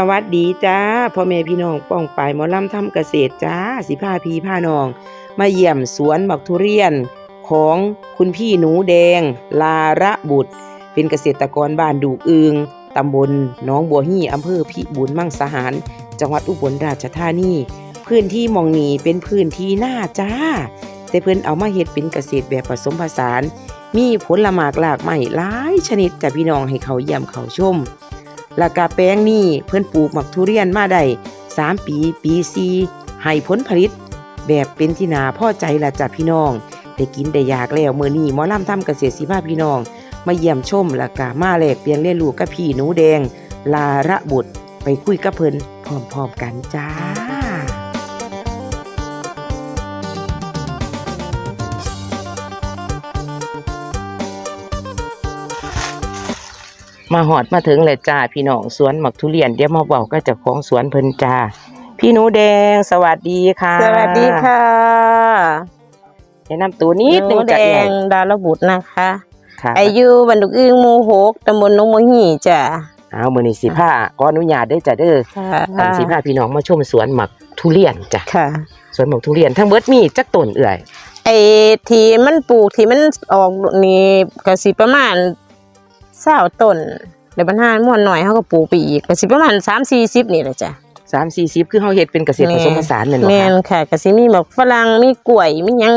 สวัสดีจ้าพ่อแม่พี่น้องป้องปายหมอลำทำเกษตรจ้าสิพาพี่พานอง มาเยี่ยมสวนบักทุเรียนของคุณพี่หนูแดง ลาระบุตร เป็นเกษตรกรบ้านดูกอึงตำบลหน้องบัวฮี่อำเภอพิบูลมั่งสหาร จังหวัดอุบลราชธานี พื้นที่มองนีเป็นพื้นที่หน้าจ้า แต่เพิ่อนเอามาเฮ็ดเป็นเกษตรแบบผสมผสาน มีผลหมากหลากไม้หลายชนิดจ้ะพี่น้องให้เขาเยี่ยมเขาชม แล้วก็แปลงนี้เพิ่นปลูกหมักทุเรียนมาได้3 ปี ปี4ให้ผลผลิต แบบเป็นที่นาพ่อใจละจ้ะพี่น้อง ได้กินได้อยากแล้วเมื่อนี้หมอล่ำทำเกษตรสีภาพี่น้อง มาเยี่ยมชมและกามาแลกเปลี่ยนเรียนรู้กับพี่หนูแดง ลาระบุตรไปคุยกับเพิ่นพร้อมๆกันจ้า มาหอดมาถึงเลยจ้าพี่น้องสวนหมักทุเรียนเดี๋ยวมาบอกก็จะของสวนเพิ่นจ้า พี่หนูแดงสวัสดีค่ะสวัสดีค่ะแนะนำตัวนิดนึงหนูแดจ้ะเอ่งยดารบุตรนะคะค่ะอายุบันดุกอึ้งหมูหกตำบลหนองมหีจ้ะเอามื้อนี้สิพาขออนุญาตเด้อจ้ะเด้อค่ะอันสิพาพี่น้องมาชมสวนหมักทุเรียนจ้ะค่ะสวนหมักทุเรียนทั้งเบิดมีจักต้นเอื่อยไอ้ที่มันปลูกที่มันออกนี่ก็สิประมาณ เศร้าต้นเดี๋ยวบรรหารม่วนหน่อยเขาก็ปลูกไปอีกก็สิประมาณสามสี่สิบนี่แหละจ้ะ3 40คือเฮาเฮ็ดเป็นเกษตรแม่ผสมผสานนั่นบ่แม่นคะค่ะก็สิมีแบบฝรั่งมีกล้วยมีหยัง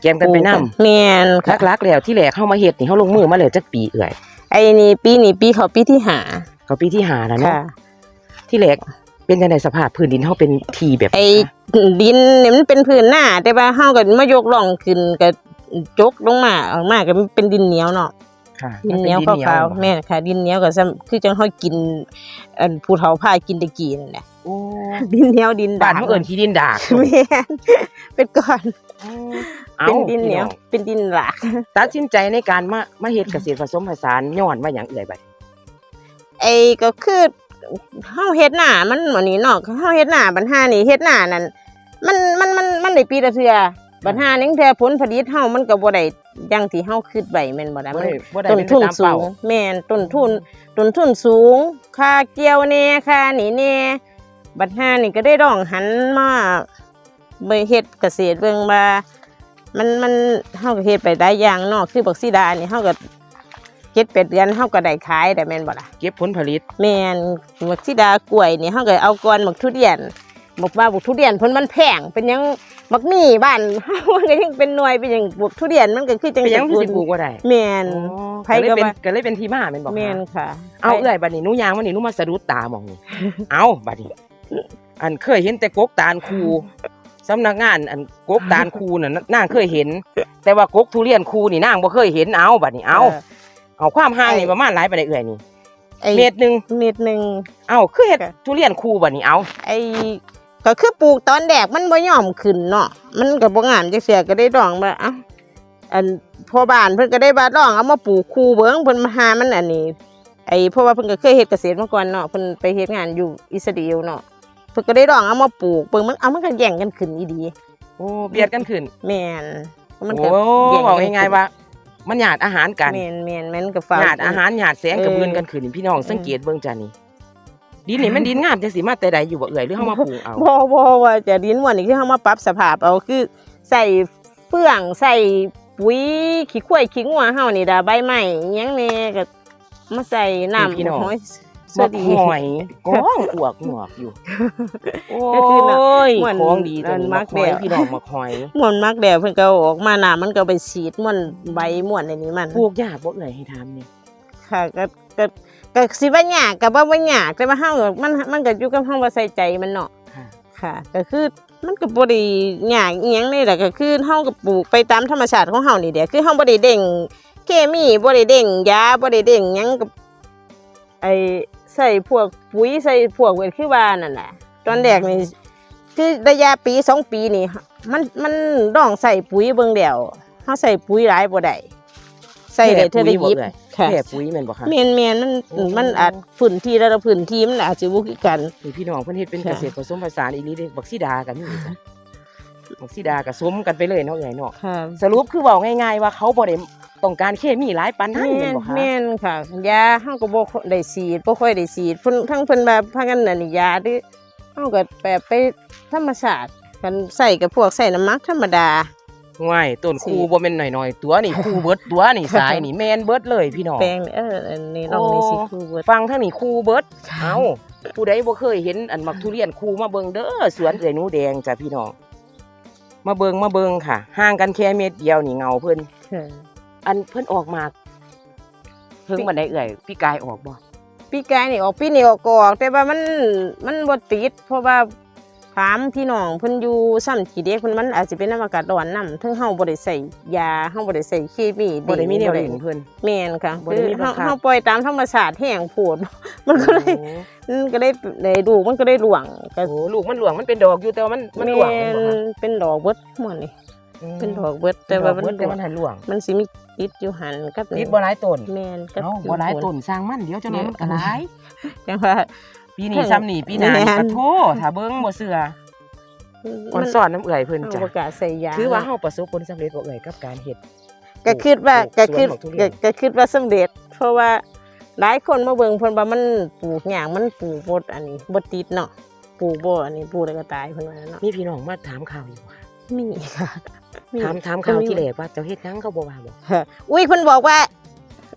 แกมกันไปนํแม่นค่ะลักๆแล้วที่แรกเฮามาเฮ็ดนี่เฮาลงมือมาแล้วจักปีเอื่อยไอ้นี่ปีนี้ปีเขาปีที่หาเขาปีที่ห้าแล้วเนาะค่ะที่แรกเป็นจังไดสภาพพื้นดินเฮาเป็นที่แบบไอ้ดินเนี่ยมันเป็นพื้นหน้าแต่ว่าเฮาก็มายกร่องขึ้นก็จกลงมาออกมาก็มันเป็นดินเหนียวเนาะ ค่ะดินเหนียวมัขาวบ่ๆแม่นค่ะ ดินเหนียวก็ซ้ำคือจังเฮากินอันผู้เฒ่าพากินตะกี้นั่นแหละโอ้ดินเหนียวดินบ้าดานเขาเอิ้นขี้ดินดากแม่นเป็นก้อนอาเป็นดินเหนียวพี่องเป็นดินหลากตัดสินใจในการมามาเฮ็ดเกษตรผสมผสานย้อนว่าหยังเอ่ยบัดไอ้ก็คือเฮาเฮ็ดหน้ามันหมอนี้เนาะเฮาเฮ็ดหน้าบัญหานี่เฮ็ดหน้านั่นมันมันมันมันได้ปีละเทื่อบัญหานึงเทื่อผลผลิตเฮามันก็บ่ได้ อย่างที่เฮาคิดไว้แม่นบ่ล่ะบ่มันได้บ่ได้ต้นเป็นทุนไปตามสูเป้างแม่นต้นทุนต้นทุนสูง ค่าเกี่ยวแน่ค่านี่แน่บัดหานี่ก็ได้ร้องหันมาไปเฮ็ดเกษตรเบิ่งว่ามันมันเฮาก็เฮ็ดไปได้อย่างเนาะคือบักซีดานี่เฮาก็เจ็ดแปดเดือนเฮาก็ได้ขายได้แม่นบ่ล่ะเก็บผลผลิตแม่นบักซีดากล้วยนี่เฮาก็เอาก่อนบักทุเรียน บอกว่าบักทุเรียนเพิ่นมันแพงเป็นหยังบักหนี่บ้านมันก็ยังเป็นหน่วยเป็นหยังบักทุเรียนมันก็คือจังเป็นหยังตระคือกูสิปลูกบ่ได้แม่น อ๋อไผก็เลยก็เป็นว่า ก็เลยเป็นที่มาแม่นบ่คะแม่นค่ะเอาเอ้ยบัดนี้หนูยางมานี่หนูมาสะดุดตาหมองนี่ เอาบัดนี้ อันเคยเห็นแต่กกตาลคูสำนักงาน อันกกตาลคูน่ะนางเคยเห็น แต่ว่ากกทุเรียนคูนี่นางบ่เคยเห็นเอาบัดนี้เอาเอาความห่างนี่ประมาณหลายปานใดเอ่ยนี่ไอ้เมตรหนึงเม็ดหนึ่งเอาคือเฮ็ดค่ะทุเรียนคูบัดนี้เอา ไอ้ ก็คือปลูกตอนแดกมันบ่ยอมขึ้นเนาะมันก็บ่งามจักเสียก็ได้ดองว่าเอ้าอันพ่อบ้านเพิ่นก็ได้บาดองเอามาปลูกคู่เบิ่งเพิ่นมาหามันอันนี้ไอ้เพราะว่าเพิ่นก็เคยเฮ็ดเกษตรมาก่อนเนาะเพิ่นไปเฮ็ดงานอยู่อิสราเอลเนาะเพิ่นก็ได้ดองเอามาปลูกเบิ่งมันเอามันก็แย่งกันขึ้นอีดีโอ้เบียดกันขึ้นแม่นมันโอ้ก็แย่งบอกกันง่ายๆว่ามันหยาดอาหารกันแม่นแม่นแม่นก็ฝากหยาดอาหารหยาดแสงกับเออเบือนกันขึ้นนี่พี่น้องสังเกตเบิ่งจ้านี่ ดินนี่มันดินงามจังสิมาแต่ใดอยู่บ่เอ่ยหรือเฮามาปลูกเอาบ่บ่ว่าจะดินม่วนนี่คือเฮามาปรับสภาพเอาคือใส่เฟื่องใส่ปุ๋ยขี้ข้วยขี้งัวเฮานี่ดาใบไม้อิหยังแหน่ก็มาใส่น้ำพี่น้องหอยสบัวักสดีหอยก้องอวกหงอกอยู่ โอ้ก็คือน่ะยม่วนของดีจังอันมัมักกหอยแล้วพี่น้องมักหอยม่วนมักแล้วเพิ่นก็เอาออกมาน้ำมันก็ไปฉีดม่วนใบม่วนในนี้มัน ปลูกยากบ่เอ่ยให้ถามนี่ค่ะก็ก็ ก็สิว่ายากก็บ่ว่ายากแต่ว่าเฮาก็มันมันก็อยู่กับเฮาว่าใส่ใจมันเนาะค่ะค่ะก็คือมันก็บ่ได้ยากอีหยังนี่แหละก็คือเฮาก็ปลูกไปตามธรรมชาติของเฮานี่แหละคือเฮาบ่ได้เด้งเคมีบ่ได้เด้งยาบ่ได้เด้งหยังกับไอ้ใส่พวกปุ๋ยใส่พวกเวทคือว่านั่นแหละตอนแรกนี่คือระยะปีสองปีนี่มันมันต้องใส่ปุ๋ยเบิ่งแล้วเฮาใส่ปุ๋ยหลายบ่ได้ใส่ได้เท่าได้หยิบ ค่ะแค่ปุ๋ยแม่นบ่คะแม่นแม่นมันโอ้ มันอาจพื้นที่แล้วพื้นที่มันอาจสิบ่คือกันนี่พี่น้องเพิ่นเฮ็ดเป็นค่ะเกษตรผสมผสานอีหลีเด้บักซีดากันนี่จ้ะบักซีดาก็สมกันไปเลยเนาะเอ่ยเนาะค่ะสรุปคือเว้าง่ายๆว่าเขาบ่ได้ต้องการเคมีหลายปานนั้นแม่แม่นนบ่คะแม่นค่ะยาเฮาก็บ่ค่อยได้ฉีดบ่ค่อยได้ฉีดเพิ่นทั้งเพิ่นแบบพากันนั่นนี่ยาที่เฮาก็แบบไปธรรมชาติกันใส่กับพวกใส่น้ำหมักธรรมดา ง่ายต้นคูสิบ่แม่นหน่อยๆตัวนี่คูเบิดตัวนี่สายนี่แม่นเบิดเลยพี่น้องแปลงเอออันนี้ลองนี่สิโอ้คือเบิดฟังทางนี้คูเบิดเอ้าผู้ใดบ่เคยเห็นอันมักทุเรียนคูมาเบิ่งเด้อสวนเอื้อยหนูแดงจ้ะพี่น้องมาเบิ่งมาเบิ่งค่ะห่างกันแค่เม็ดเดียวนี่เงาเพิ่นค่ะอันเพิ่นออกมาเพิ่งบันไดเอื้อยพี่กายออกบ่ปีกายนี่ออกปีนี้ออกก็ออกแต่ว่ามันมันบ่ติดเพราะว่า ถามพี่น้องเพิ่นอยู่ซ้ำที่เด็กเพิ่นมันอาจสิเป็นน้ำอากาศร้อนนำถึงเฮาบ่ได้ใส่ยาเฮาบ่ได้ใส่เคมีบ่ได้มีแนวบ่เล่นเพิ่นแม่นค่ะบ่ได้มีคือบัเฮางคับเฮาปล่อยตามธรรมชาติแห้งโพดมันก็เลยโอ้มันก็ได้ได้ดูมันก็ได้หลวงก็โหลูกมันหลวงมันเป็นดอกอยู่แต่ว่ามันมันหลวงแม่แม่นบ่นคะเป็นดอกเบิดหมดนี่อืมเป็นดอกเบิดแต่ว่ามันดอกเบิดแต่มันหันหลวง มันสิมีติดอยู่หันกับติดบ่หลายต้นแม่นกับเอ้าบ่หลายต้นสร้างมันเดี๋ยวจะน้อยมันก็หลายจังว่า ปีนี้ซ้ำนี่ปีหน้าแม่นกระโทถ้าเบิ่งบ่เชื่อก่อนมันสอนน้ำเอื่อยเพิ่นเฮาจ้ะบ่กล้าใส่ยาถือว่าเฮาประสบผลสำเร็จบ่เอื่อยกับการเฮ็ดก็คิดว่าปลูก็กคิดสวนของทุเรียนก็ก็คิดว่าสำเร็จ เพราะว่าหลายคนมาเบิ่งเพิ่นว่ามันปลูกหยังมันปลูกบ่อันนี้บ่ติดเนาะปลูกบ่อันนี้ปลูกแล้วก็ตายเพิ่นว่าเนาะมีพี่น้องมาถามข่าวอยู่ว่ามีค่ะมีถามถามข่าวที่แรกว่าเจ้าเฮ็ดหยังเขาบ่ว่าบ่ค่ะอุ้ยเพิ่นบอกว่า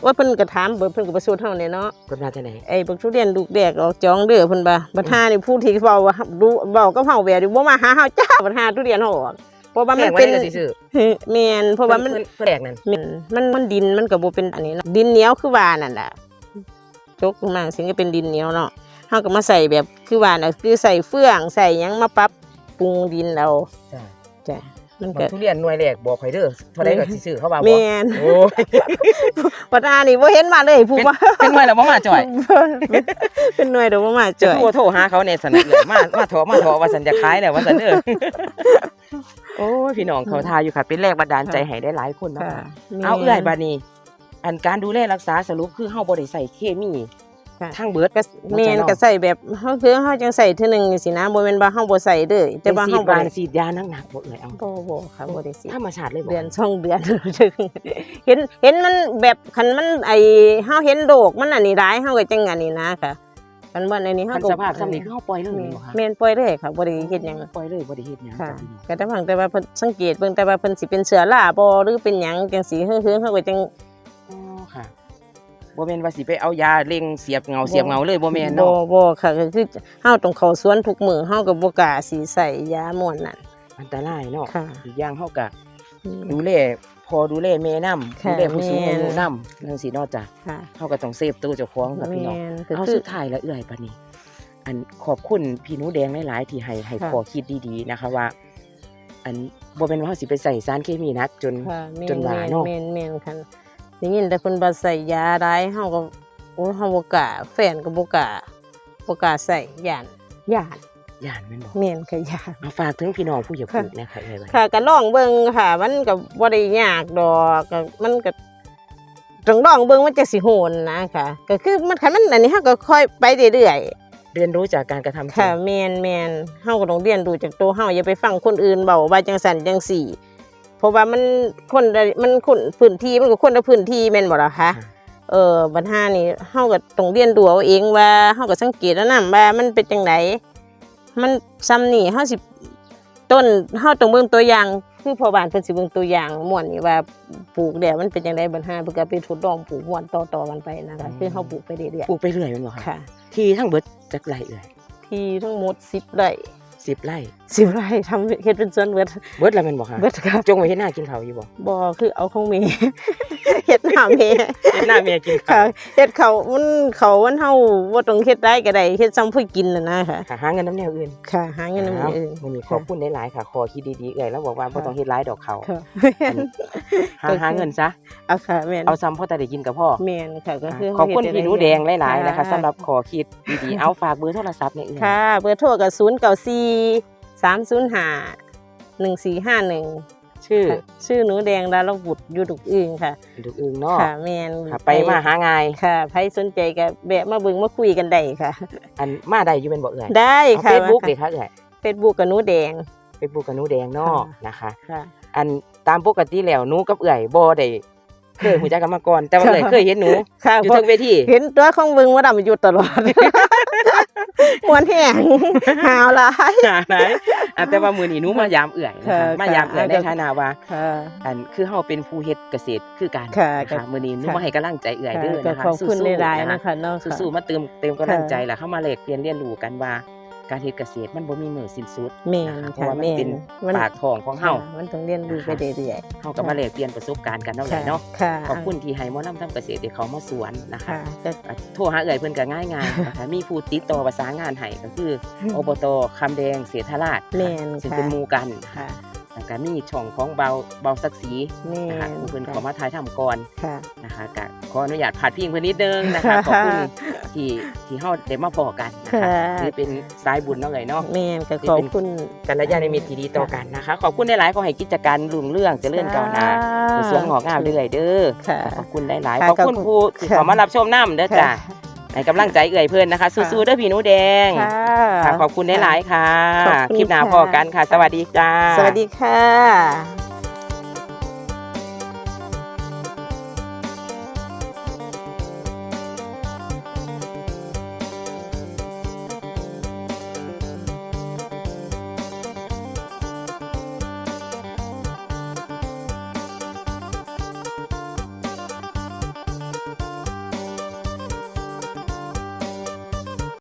ว่าเพิ่นก็ถามเบิดเพิ่นก็บ่สู้เฮาเนี่ยเนาะเพิ่นว่าจังได๋ไอ้บักทุเรียนลูกแดกออกจองเด้อเพิ่นบ่าบัดหานี่ผู้ที่เว้าว่าดูเว้ากับเฮาแววดิบ่มาหาเฮาจ้าบัดหาทุเรียนเฮาออกเพราะว่าแพมันงว่าเป็นได้ก็สิซื้อแม่นเพราะว่ามันเพิ่เพิ่นแรกนั่นแม่นมันมันดินมันก็บ่เป็นอันนี้เนาะดินเหนียวคือว่านั่นล่ะจกลงมาสิก็เป็นดินเหนียวเนาะเฮาก็มาใส่แบบคือว่าน่ะคือใส่เฟื่องใส่หยังมาปรับปรุงดินเอาจ้ะจ้ะ มันบัก็กทุเรียนหน่วยแรกบอกข่อยเด้อเท่าใดก็สิซื้อเขาว่าบ่แม่นโอ้ยบัดหานี่บ่เห็นมาเลยผู้ว่าเป็นหน่วยแล้วบ่มาจ่อยเป็นหน่วยเดี๋ยวบ่มาจะจ่อยโทรโทรหาเขาในสันเอือยมามาโทรมาโทรว่าสันจะขายแล้วว่าสันเด้อโอ้ยพี่น้องเขาทาอยู่ค่ะเป็นแรงบันดาลใจให้ได้หลายคนนะค่ะคะเอาเอื้อยบานี้อันการดูแลรักษาสรุปคือเฮาบ่ได้ใส่เคมี ค่ะทั้งเบิดก็แม่นก็ใส่แบบเฮาคือเฮาจังใส่เทื่อหนึงจังซี่นะบ่แม่นว่าเฮาบ่ใส่เด้อแต่แต่ว่าว่าเฮาเฮาบ่บาได้นฉีดยาหนักๆบ่เอื้อยเอาบ่บ่ค่ะบ่ได้สิธรรมชาติเลยบ่เดือนช่องเดือนเห็นเห็นมันแบบคันมันไอเฮาเห็นโดกมันอันนี้ร้ายเฮาก็จังอันนี้นะค่ะคันว่าอันนี้เฮาคันก็สภาพซ้ำนี้คือเฮาปล่อยเลยบ่คะแม่นปล่อยเลยค่ะบ่ได้เฮ็ดหยังปล่อยเลยบ่ได้เฮ็ดหยังค่ะจ้ะพี่น้องก็แต่ฟังแต่ว่าเพิ่นสังเกตเบิ่งแต่ว่าเพิ่นสิเป็นเสือล่าบ่หรือเป็นหยังจังซี่เฮือๆเฮาก็จังอ๋อค่ะ บ่แม่นว่าสิไปเอายาเล็งเสียบเงาเสียบเงาเลยบ่แม่นบ่เนาะบ่ค่ะก็คือเฮาต้องเข้าสวนทุกมื้อเฮาก็บ่กล้าสิใส่ยาม่วนนั่นอันตรายเนาะค่ะอีกอย่างเฮาก็อืม ดูแลพอดูแลแม่นำค่ะดูแลผู้สูงอายุแม่นนำจังซี่เนาะจ้ะค่ะเฮาก็ต้องเซฟตัวเจ้าของค่ะพี่น้อง แม่นก็เอาคือ สุดท้ายแล้วเอื้อยปานนี้อันขอบคุณพี่หนูแดงหลายๆที่ให้ให้ค่ะ พอคิดดีๆนะคะว่า อันบ่แม่นว่าเฮาสิไปใส่สารเคมีหนักจน ค่ะแม่จนว่าเนาะ แม่นแม่นค่ะ ได้ยินแต่เพิ่นว่าใส่ยาร้ายเฮาก็โอ้เฮาบ่กล้าแฟนก็บ่กล้าบ่กล้าใส่ย่านย่านย่านแม่นบ่แม่นค่ะย่านเอาฝากถึงพี่น้องผู้อยากปค่ะลูกนะคะเอื้อยว่าค่ะก็ลองเบิ่งค่ะ มันก็บ่ได้ยากดอกก็มันก็ต้องลองเบิ่งมันจะสิโหนนะค่ะ ก็คือมันคันมันอันนี้เฮาก็ค่อยไปเรื่อยเรียนรู้จากการกระทำจริงๆค่ะแม่นแม่นเฮาก็ต้องเรียนรู้จากตัวเฮาอย่าไปฟังคนอื่นเว้าว่าจังซั่นจังซี่ เพราะว่ามันคนละมันคนพื้นที่มันก็คนละพื้นที่แม่นบ่ล่ะคะค่ะเออปัญหานี่เฮาก็ต้องเรียนรู้เอาเองว่าเฮาก็สังเกตแล้วนํว่ามันเป็นจังไดมันซ้ำนี่เฮาสิต้นเฮาต้องเบิ่งตัวอย่างคือพ่อบ้านเพิ่นสิเบิ่งตัวอย่างม่วนนี่ว่าปลูกแล้วมันเป็นจังไดปัญหาเพิ่นก็ไปทดลองปลูกม่วนต่อๆกันไปนะคะคือเฮาปลูกไปเรื่อยปลูกไปเรื่อยแม่นบ่ๆคะค่ะ ที่ทั้งเบิดจักไร่เอื้อยที่ทั้งหมด10ไร่ 10ไร่10ไร่ทำเฮ็ดเป็นสวนเบิดเบิดแล้วแม่นบ่คะเบิดค่ะจงไว้เฮ็ดหน้ากินข้าวอยู่บ่บ่คือเอาของแม่เฮ็ดหน้าแม่เฮ็ดหน้าเมียกินข้าค่ะวเฮ็ดเขามันเขามันเฮาบ่ต้องเฮ็ดได้ก็ได้เฮ็ดซ้ำผู้กินน่ะนะค่ะ ค่ะหาเงินน้ำแนวอื่นค่ะ หาเงินนำอ้าวอื่นวันนี้ขอบคุณหลายๆค่ะขอคิดดีๆเอ่ยแล้วบอกว่าบ่ต้องเฮ็ดร้ายดอกเขาค่ะหาหาเงินซะ เอาค่ะแม่นเอาซ้ำพ่อแต่ได้กินกับพ่อ แม่นค่ะก็คือขอบคุณเฮ็พี่หนูไเรื่แดอยงๆหลายๆนะคะสำหรับขอคิดดีๆเอาฝากเบอร์โทรศัพท์ในเอื่นค่ะ เบอร์โทรก็094 305 1451ชื่อค่ะชื่อหนูแดงดารบุตรอยู่ดุกอึงค่ะดุกอึงเนาะค่ะแม่นค่ะไปมาหาง่ายค่ะใครสนใจก็แวะมาเบิ่งมาคุยกันได้ค่ะ อันมาได้อยู่เป็นบ่เอ่ยได้เอาค่ะเฟซบุ๊กเด็กค่ะเอ่ยเฟซบุ๊กกับหนูแดงเฟซบุ๊กกับหนูแดงเนาะค่ะนะคะค่ะอันตามปกติแล้วหนูกับเอื่อยบ่ได้เคยหูจักกันมาก่อนแต่ว่าเลยเคยเห็นหนูค่ะอยู่เพราะเทิงเวทีเห็นตัวของเบิ่งว่าดำอยู่ตลอด มวนแห้งหาวหลายหาไหนอะแต่ว่ามื้อนี้หนูมายามเอื่อยนะค่ะคะมายามเอื่อยค่ะในฐานะว่าค่ะอันคือเฮาเป็นผู้เฮ็ดเกษตรคือกันค่ะนะคะค่ะมื้อนี้หนูค่ะมาให้กำลังใจเอื่อยเด้อก็นะคะขอบคุณสู้ๆหลายๆนะนะคะคะเนาะค่ะสู้ๆมาเติมเติมกำลังค่ะใจล่ะเข้ามาแลกเปลี่ยนเรียนรู้กันว่า การเฮ็ดเกษตรมันบ่มีมื้อสิ้นสุดแม่นนะคะเพค่ะราะว่ามันแม่นเป็นมันปากท้องของเฮาค่ะมันต้องเรียนรู้ไปเรื่อยเฮาก็มาแลกเปลี่ยนประสบการณ์กันเนาะๆแหละเนาะค่ะขอบคุณที่ให้หมอลำทำเกษตรได้เขามาสวนนะคะค่ะก็อะโทรหาเอ่ยเพิ่นก็ง่ายๆนะคะมีผู้ติดต่อประสานงานให้ก็คืออบตคำแดงเสถราชแม่นซึ่งค่ะเป็นหมู่กันค่ะแล้ว ก็มีช่องของเบาเบาศักดิ์ศรีแม่นะคะนผู้เพิ่นค่ะเขอมาถ่ายทำก่อนค่ะนะคะก็ขออนุญาตพาดพิงเพิ่นนิดนึงนะคะขอบคุณที่ที่เฮาได้มาพอกันนะคะค่ะถือเป็นสายบุญเนาะเอ่ยเนาะแม่นก็ขอบคุณกัลยาณมิตรที่ดีต่อกันนะคะ ขอบคุณหลายๆขอให้กิจการรุ่งเรืองเจริญก้าวหน้าในสวนงอกงามเรื่อยๆเด้อค่ะขอบคุณหลายๆค่ะขอบคุณขอบคุณผู้ที่ค่ะเขามารับชมน้ำเด้อจ้ะ ให้กำลังใจเอ่ยเพื่อนนะคะค่ะสู้ๆเด้อพี่หนูแดงค่ะ ค่ะขอบคุณหลายๆค่ะ ขอบคุณคลิปหน้าค่ะ พอกันค่ะ สวัสดีจ้า สวัสดีค่ะ